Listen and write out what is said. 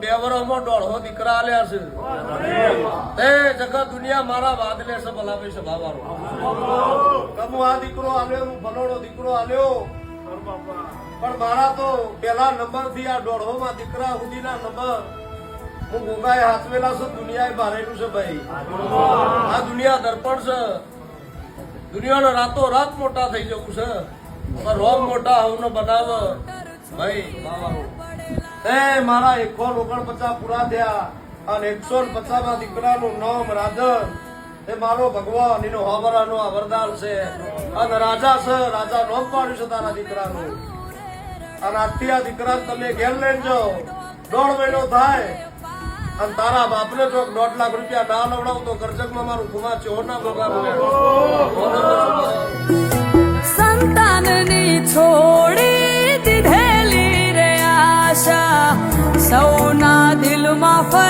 બે વર્ષમાં દીકરા આલ્યા છે. તે જગત દુનિયા મારા વાદલે છે ભલાભાઈ સભાવાળો હું આ દીકરો આલ્યો, હું ભલોડો દીકરો આલ્યો. પણ મારા તો પેલા નંબરથી આ દોઢો માં દીકરા સુધીના નંબર હું ગુંગાએ હાથવેલા છું, દુનિયાએ ભારેલું છે ભાઈ. આ દુનિયા દર્પણ છે. દુનિયાનો રાતો રાત મોટા થઈ જવું છે. પણ રોમ મોટા હવનો બનાવ. ભાઈ બાવાનું. એ મારા એકસો ઓગણપચાસ પૂરા થયા અને એકસો પચાસમાં દીકરાનું નામ રાજન. એ મારો ભગવાન, એનો હવરાનો આ વરદાન છે. અને રાજા છે, રાજા નો પાડ્યું છે તારા દીકરાનું. અને આજથી આ દીકરા તમે ઘેર લઈને જાઓ. દોઢ મહિનો થાય અને તારા બાપને જો દોઢ લાખ રૂપિયા ના લવડાવ તો કરજકમાં મારું ગુમા ચોર ના બગાડું સૌના દિલમાં ફરે